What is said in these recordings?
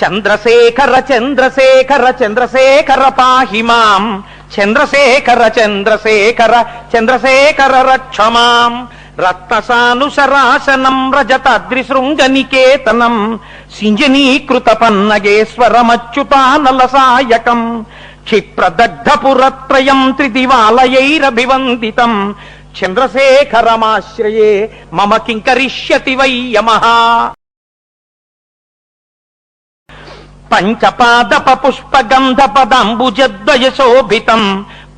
చంద్రశేఖర చంద్రశేఖర చంద్రశేఖర పాహి మాం. చంద్రశేఖర చంద్రశేఖర చంద్రశేఖర రక్షమాం రత్నసానుసరాసనం రజతాద్రిశృంగ నికేతనం సింజనీకృత పన్నగేశ్వరమచ్యుతానల సాయకం క్షిప్రదగ్ధపురత్రయం త్రిదివాలయైరభివందితం. చంద్రశేఖరమాశ్రయే మమ కింకరిష్యతి వై యమః. పంచపాదప పుష్పగంధ పదంబుజద్వయ శోభితం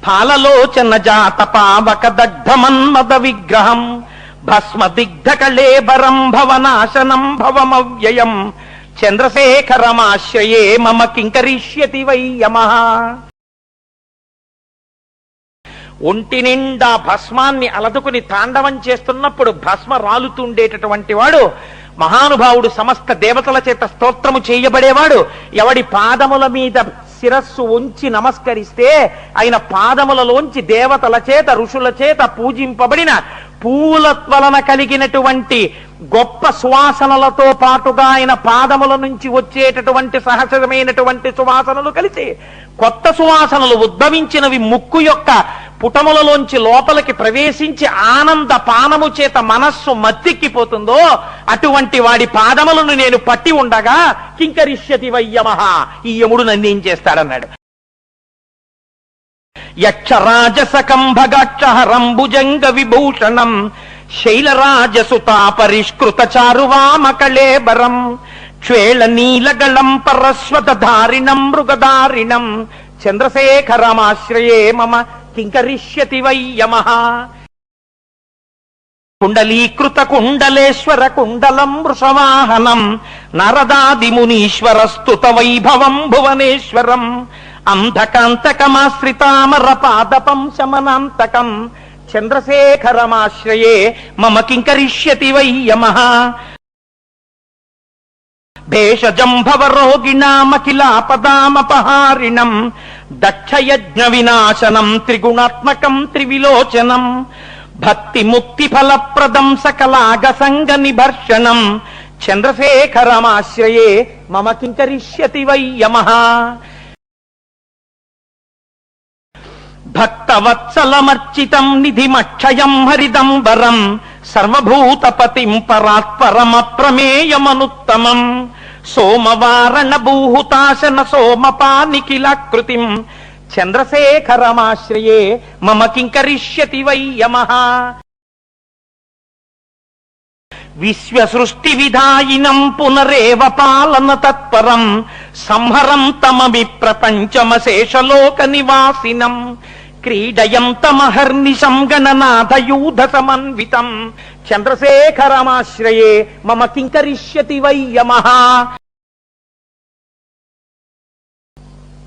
ఫాలలోచన జాత పావక దగ్ధమన్మద విగ్రహం భస్మ దిగ్ధ కళేబరం భవనాశనం భవమవ్యయం చంద్రశేఖరమాశ్రయే మమ కింకరిష్యతి వై యమ. ఒంటి నిండా భస్మాన్ని అలదుకుని తాండవం చేస్తున్నప్పుడు భస్మ రాలుతుండేటటువంటి వాడు మహానుభావుడు సమస్త దేవతల చేత స్తోత్రము చేయబడేవాడు. ఎవడి పాదముల మీద శిరస్సు ఉంచి నమస్కరిస్తే ఆయన పాదములలోంచి దేవతల చేత ఋషుల చేత పూజింపబడిన పూల వలన కలిగినటువంటి గొప్ప సువాసనలతో పాటుగా ఆయన పాదముల నుంచి వచ్చేటటువంటి సహజమైనటువంటి సువాసనలు కలిసి కొత్త సువాసనలు ఉద్భవించినవి ముక్కు యొక్క పుటములలోంచి లోపలికి ప్రవేశించి ఆనంద పానము చేత మనస్సు మత్తిక్కిపోతుందో అటువంటి వాడి పాదములను నేను పట్టి ఉండగా కింకరిష్యతి వయ్యమహ ఈ యముడు నన్నేం చేస్తాడన్నాడు? యక్షరాజసకంభగాక్షహరంబుజంగ విభూషణం శైలరాజసుతా పరిష్కృత చారువామకళేబరం క్షేళ నీలగళం పరస్వత ధారిణం మృగధారిణం చంద్రశేఖరమాశ్రయే మమ కింకరిష్యతి వై యమ కుండలీకృత కుండలేశ్వర కుండలం వృషవాహనం నరదాదిమునీశ్వర స్తుత వైభవం భువనేశ్వరం అంధకాంతకమాశ్రితామర పాదపం శమనాంతకం చంద్రశేఖరమాశ్రయే మమ కింకరిష్యతి వై యమ భేషజం భవరోగిణామఖిలాపదామపహారిణం దక్షయజ్ఞ వినాశనం త్రిగుణాత్మకం త్రివిలోచనం భక్తి ముక్తి ఫలప్రదం సకలాగ సంగ నిభర్షణం చంద్రశేఖరమాశ్రయే మమ కింకరిష్యతి వై యమః. భక్తవత్సలమర్చితం నిధిమక్షయం హరిదంబరం సర్వభూతపతిం పరాత్పరమప్రమేయమనుత్తమం సోమవారణ భూహుతాశన సోమపానిఖిలాకృతిం చంద్రశేఖరమాశ్రయే మమ కింకరిష్యతి వై యమః. విశ్వసృష్టి విధాయినం పునరేవ పాలన తత్పరం. సంహరం తమమి ప్రపంచమశేషలోక నివాసినం. క్రీడయంతమహర్నిశం గణనాథయూధ సమన్వితం చంద్రశేఖరమాశ్రయే మమ కింకరిష్యతి వై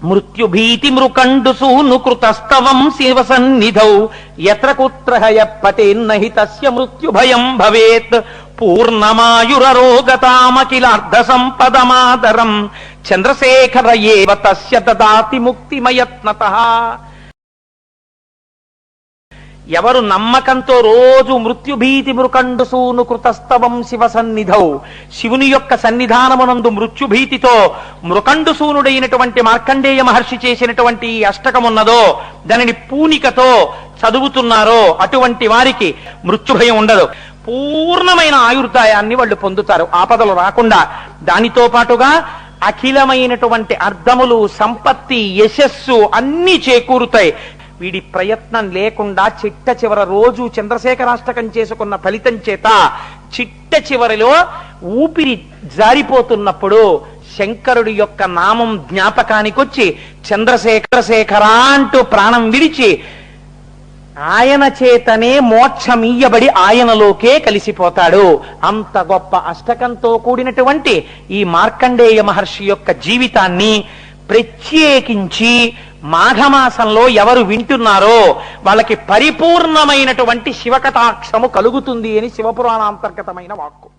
మృత్యుభీతి మృకండు సూను కృతస్తవం శివ సన్నిధౌ ఎత్ర కుత్ర పతేన్నహి తస్య మృత్యుభయం భవేత్ పూర్ణమాయురరోగతామఖిలార్ధ సంపదమాదరం చంద్రశేఖర ఏవ తస్య దదాతి ముక్తిమయత్నత ఎవరు నమ్మకంతో రోజు మృత్యుభీతి మృకండు సూను కృతస్తవం శివ సన్నిధౌ. శివుని యొక్క సన్నిధానమునందు మృత్యుభీతితో మృకండు సూనుడైనటువంటి మార్కండేయ మహర్షి చేసినటువంటి అష్టకమున్నదో దానిని పూనికతో చదువుతున్నారో అటువంటి వారికి మృత్యుభయం ఉండదు. పూర్ణమైన ఆయుర్దాయాన్ని వాళ్ళు పొందుతారు. ఆపదలు రాకుండా దానితో పాటుగా అఖిలమైనటువంటి అర్థములు సంపత్తి యశస్సు అన్ని చేకూరుతాయి. వీడి ప్రయత్నం లేకుండా చిట్ట చివర రోజు చంద్రశేఖరాష్టకం చేసుకున్న ఫలితం చేత చిట్ట చివరిలో ఊపిరి జారిపోతున్నప్పుడు శంకరుడి యొక్క నామం జ్ఞాపకానికొచ్చి చంద్రశేఖర శేఖర అంటూ ప్రాణం విడిచి ఆయన చేతనే మోక్షమీయబడి ఆయనలోకే కలిసిపోతాడు. అంత గొప్ప అష్టకంతో కూడినటువంటి ఈ మార్కండేయ మహర్షి యొక్క జీవితాన్ని ప్రత్యేకించి మాఘమాసంలో ఎవరు వింటున్నారో వాళ్ళకి పరిపూర్ణమైనటువంటి శివకటాక్షము కలుగుతుంది అని శివపురాణాంతర్గతమైన వాక్కు.